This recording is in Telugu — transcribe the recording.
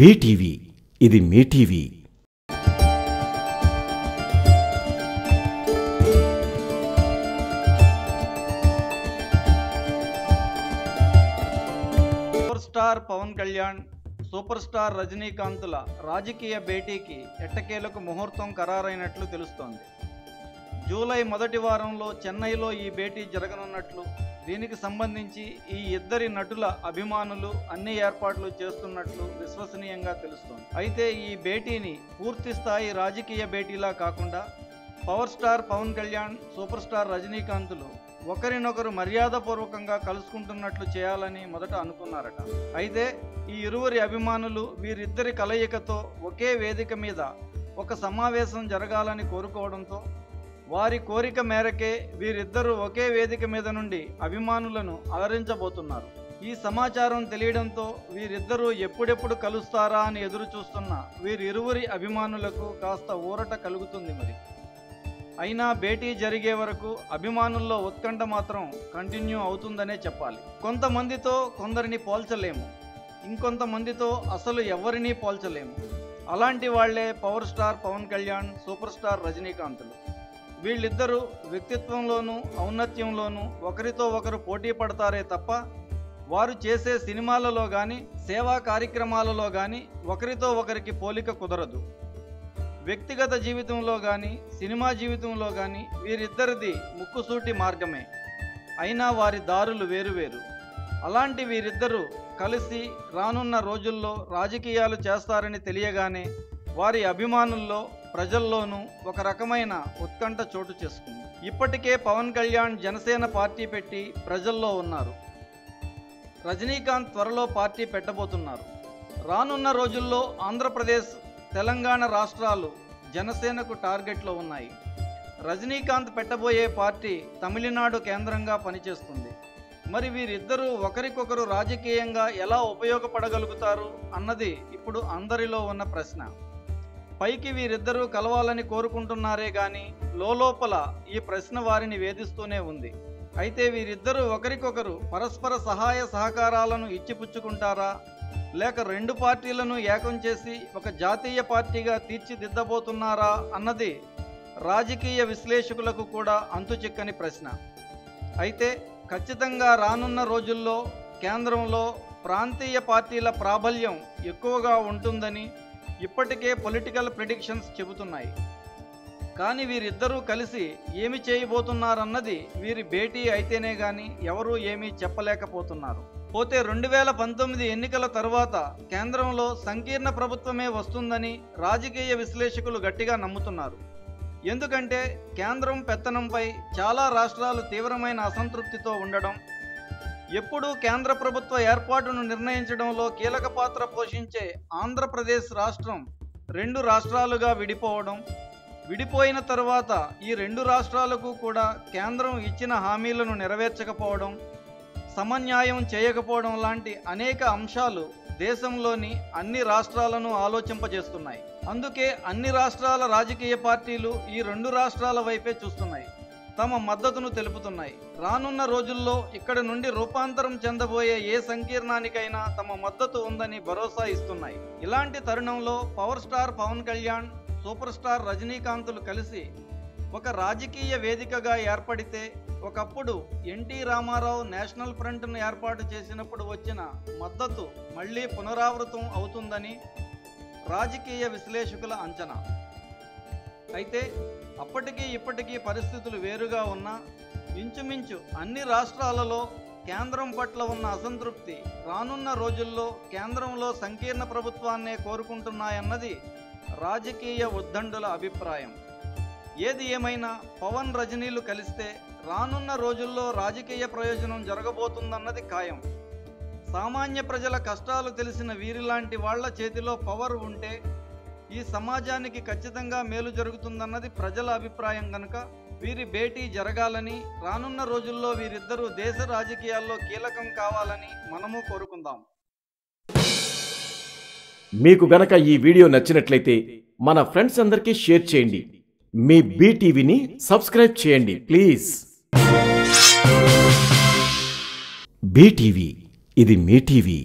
బీటీవీ ఇది మీ TV. Super star Pawan Kalyan super star రజనీకాంత్ల రాజకీయ భేటీకి ఎట్టకేలకు ముహూర్తం ఖరారైనట్లు తెలుస్తోంది. జూలై మొదటి వారంలో చెన్నైలో ఈ భేటీ జరగనున్నట్లు దీనికి సంబంధించి ఈ ఇద్దరి నటుల అభిమానులు అన్ని ఏర్పాట్లు చేస్తున్నట్లు విశ్వసనీయంగా తెలుస్తోంది. అయితే ఈ భేటీని పూర్తి స్థాయి రాజకీయ భేటీలా కాకుండా power star Pawan Kalyan super star రజనీకాంత్లు ఒకరినొకరు మర్యాదపూర్వకంగా కలుసుకుంటున్నట్లు చేయాలని మొదట అనుకున్నారట. అయితే ఈ ఇరువురి అభిమానులు వీరిద్దరి కలయికతో ఒకే వేదిక మీద ఒక సమావేశం జరగాలని కోరుకోవడంతో వారి కోరిక మేరకే వీరిద్దరూ ఒకే వేదిక మీద నుండి అభిమానులను అలరించబోతున్నారు. ఈ సమాచారం తెలియడంతో వీరిద్దరూ ఎప్పుడెప్పుడు కలుస్తారా అని ఎదురు చూస్తున్న వీరిరువురి అభిమానులకు కాస్త ఊరట కలుగుతుంది మరి. అయినా భేటీ జరిగే వరకు అభిమానుల్లో ఉత్కంఠ మాత్రం కంటిన్యూ అవుతుందనే చెప్పాలి. కొంతమందితో కొందరిని పోల్చలేము. ఇంకొంతమందితో అసలు ఎవరినీ పోల్చలేము. అలాంటి వాళ్ళే power star Pawan Kalyan super star రజనీకాంత్లు. వీళ్ళిద్దరూ వ్యక్తిత్వంలోనూ ఔన్నత్యంలోనూ ఒకరితో ఒకరు పోటీ పడతారే తప్ప వారు చేసే సినిమాలలో కానీ సేవా కార్యక్రమాలలో కానీ ఒకరితో ఒకరికి పోలిక కుదరదు. వ్యక్తిగత జీవితంలో కానీ సినిమా జీవితంలో కానీ వీరిద్దరిది ముక్కుసూటి మార్గమే. అయినా వారి దారులు వేరువేరు అలాంటి వీరిద్దరూ కలిసి రానున్న రోజుల్లో రాజకీయాలు చేస్తారని తెలియగానే వారి అభిమానుల్లో ప్రజల్లోనూ ఒక రకమైన ఉత్కంఠ చోటు చేసుకుంది. ఇప్పటికే పవన్ కళ్యాణ్ జనసేన పార్టీ పెట్టి ప్రజల్లో ఉన్నారు. రజనీకాంత్ త్వరలో పార్టీ పెట్టబోతున్నారు. రానున్న రోజుల్లో ఆంధ్రప్రదేశ్ తెలంగాణ రాష్ట్రాలు జనసేనకు టార్గెట్లో ఉన్నాయి. రజనీకాంత్ పెట్టబోయే పార్టీ తమిళనాడు కేంద్రంగా పనిచేస్తుంది. మరి వీరిద్దరూ ఒకరికొకరు రాజకీయంగా ఎలా ఉపయోగపడగలుగుతారు అన్నది ఇప్పుడు అందరిలో ఉన్న ప్రశ్న. పైకి వీరిద్దరూ కలవాలని కోరుకుంటున్నారే గాని లోపల ఈ ప్రశ్న వారిని వేధిస్తూనే ఉంది. అయితే వీరిద్దరూ ఒకరికొకరు పరస్పర సహాయ సహకారాలను ఇచ్చిపుచ్చుకుంటారా? లేక రెండు పార్టీలను ఏకం చేసి ఒక జాతీయ పార్టీగా తీర్చిదిద్దబోతున్నారా అన్నది రాజకీయ విశ్లేషకులకు కూడా అంతుచిక్కని ప్రశ్న. అయితే ఖచ్చితంగా రానున్న రోజుల్లో కేంద్రంలో ప్రాంతీయ పార్టీల ప్రాబల్యం ఎక్కువగా ఉంటుందని ఇప్పటికే పొలిటికల్ ప్రిడిక్షన్స్ చెబుతున్నాయి. కానీ వీరిద్దరూ కలిసి ఏమి చేయబోతున్నారన్నది వీరి భేటీ అయితేనే గాని ఎవరూ ఏమీ చెప్పలేకపోతున్నారు. పోతే రెండు వేల పంతొమ్మిది ఎన్నికల తర్వాత కేంద్రంలో సంకీర్ణ ప్రభుత్వమే వస్తుందని రాజకీయ విశ్లేషకులు గట్టిగా నమ్ముతున్నారు. ఎందుకంటే కేంద్రం పెత్తనంపై చాలా రాష్ట్రాలు తీవ్రమైన అసంతృప్తితో ఉండడం ఎప్పుడూ కేంద్ర ప్రభుత్వ ఏర్పాటును నిర్ణయించడంలో కీలక పాత్ర పోషించే ఆంధ్రప్రదేశ్ రాష్ట్రం రెండు రాష్ట్రాలుగా విడిపోవడం విడిపోయిన తరువాత ఈ రెండు రాష్ట్రాలకు కూడా కేంద్రం ఇచ్చిన హామీలను నెరవేర్చకపోవడం సమన్యాయం చేయకపోవడం లాంటి అనేక అంశాలు దేశంలోని అన్ని రాష్ట్రాలను ఆలోచింపజేస్తున్నాయి. అందుకే అన్ని రాష్ట్రాల రాజకీయ పార్టీలు ఈ రెండు రాష్ట్రాల వైపే చూస్తున్నాయి. తమ మద్దతును తెలుపుతున్నాయి. రానున్న రోజుల్లో ఇక్కడ నుండి రూపాంతరం చెందబోయే ఏ సంకీర్ణానికైనా తమ మద్దతు ఉందని భరోసా ఇస్తున్నాయి. ఇలాంటి తరుణంలో power star Pawan Kalyan super star రజనీకాంతులు కలిసి ఒక రాజకీయ వేదికగా ఏర్పడితే ఒకప్పుడు ఎన్టీ రామారావు నేషనల్ ఫ్రంట్ను ఏర్పాటు చేసినప్పుడు వచ్చిన మద్దతు మళ్ళీ పునరావృతం అవుతుందని రాజకీయ విశ్లేషకుల అంచనా. అయితే అప్పటికీ ఇప్పటికీ పరిస్థితులు వేరుగా ఉన్నా ఇంచుమించు అన్ని రాష్ట్రాలలో కేంద్రం పట్ల ఉన్న అసంతృప్తి రానున్న రోజుల్లో కేంద్రంలో సంకీర్ణ ప్రభుత్వాన్నే కోరుకుంటున్నాయన్నది రాజకీయ ఉద్దండుల అభిప్రాయం. ఏది ఏమైనా పవన్ రజనీలు కలిస్తే రానున్న రోజుల్లో రాజకీయ ప్రయోజనం జరగబోతుందన్నది ఖాయం. సామాన్య ప్రజల కష్టాలు తెలిసిన వీరిలాంటి వాళ్ళ చేతిలో పవర్ ఉంటే ఈ సమాజానికి ఖచ్చితంగా మేలు జరుగుతుందన్నది ప్రజల అభిప్రాయం కనుక వీరి భేటీ జరగాలని రానున్న రోజుల్లో వీరిద్దరూ దేశ రాజకీయాల్లో కీలకం కావాలని మనము కోరుకుందాం. మీకు గనక ఈ వీడియో నచ్చినట్లయితే మన ఫ్రెండ్స్ అందరికీ షేర్ చేయండి. మీ బీటీవీని సబ్స్క్రైబ్ చేయండి ప్లీజ్. బీటీవీ ఇది మీ టీవీ.